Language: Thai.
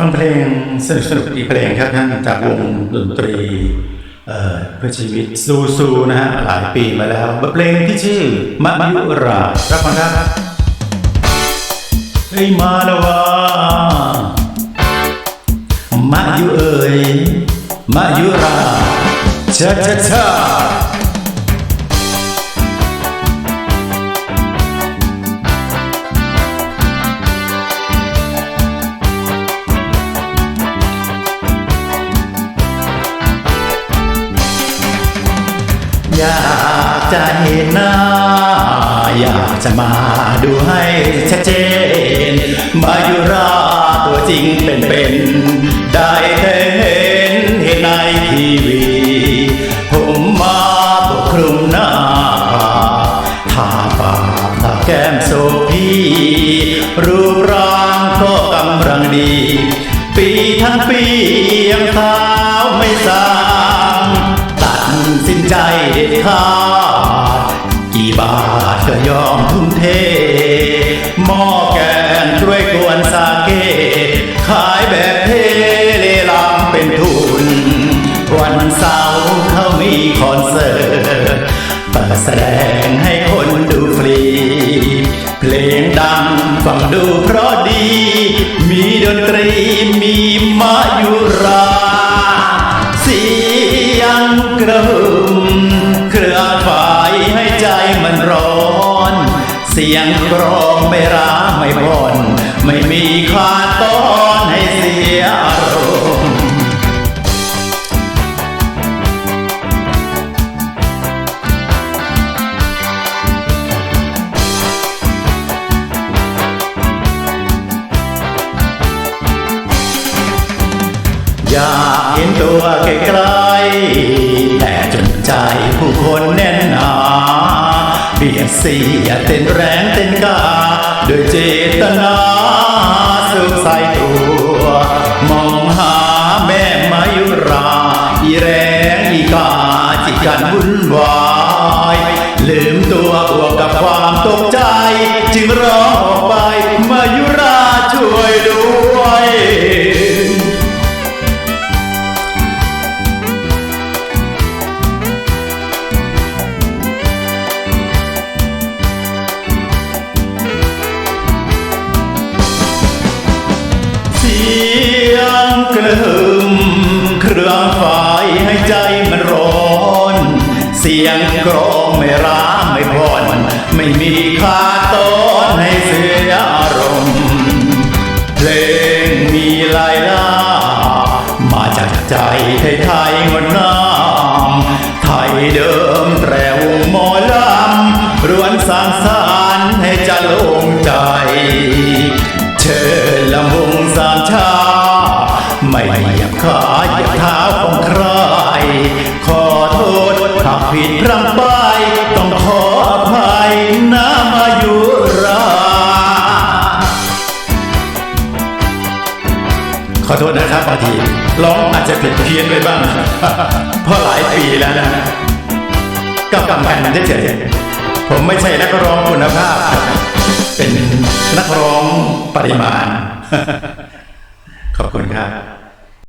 ฟังเพลงสนุกสนุกๆอีกเพลงครับท่านจากวงดนตรีเพื่อชีวิตซูซูนะฮะหลายปีมาแล้วบทเพลงที่ชื่อมะยุรารับฟังครับเฮ้มาแล้วว่ามายุเอ่ยมายุราชาชาชา อยากจะเห็นหน้า อยากจะมาดูให้ชัดเจน มายุราตัวจริงเป็นๆได้แต่เห็นเห็นในทีวีผมมาปกคลุมหน้าทาปากทาแก้มโซพีรูปร่างก็กำลังดี ปีทั้งปียังเท้าไม่สางตัดสิน ใจเด็ดขาดกี่บาทก็ยอมทุ่มเทหม้อแกงถ้วยกวนสาเก ขายแบบเทเลลามเป็นทุน วันเสาร์เขามีคอนเสิร์ตเปิดแสดงให้คนดูฟรี เพลงดังฟังดูเพราะ สียงกรองไม่ร้าไม่ผ่อนไม่มีขาดตอนให้เสียอารมณ์อยากเห็นตัวไกลๆแต่จนใจผู้คนแน่นหนา บียดเสียเต้นแรงเต้นกาโดยเจตนาสุขใส่ตัว มองหาแม่มายุรา อีแรงอีกาจิตกันวุ่นวายลืมตัวบวกกับความตกใจ จึงร้องออกไปมายุราช่วยด้ กระหึ่มเครื่องไฟให้ใจมันร้อน เสียงกรองไม่ร้าไม่พอนไม่มีค่าตอนให้เสียอารมณ์เพลงมีลายล่า มาจากใจไทยไทยงดงา ผิดพร่ำไปต้องขออภัยนามายุรา ขอโทษนะครับบางทีร้องอาจจะผิดเพี้ยนไปบ้าง เพราะหลายปีแล้วนะกับกำกันเฉยๆผมไม่ใช่นักร้องคุณภาพ เป็นนักร้องปริมาณ ขอบคุณครับ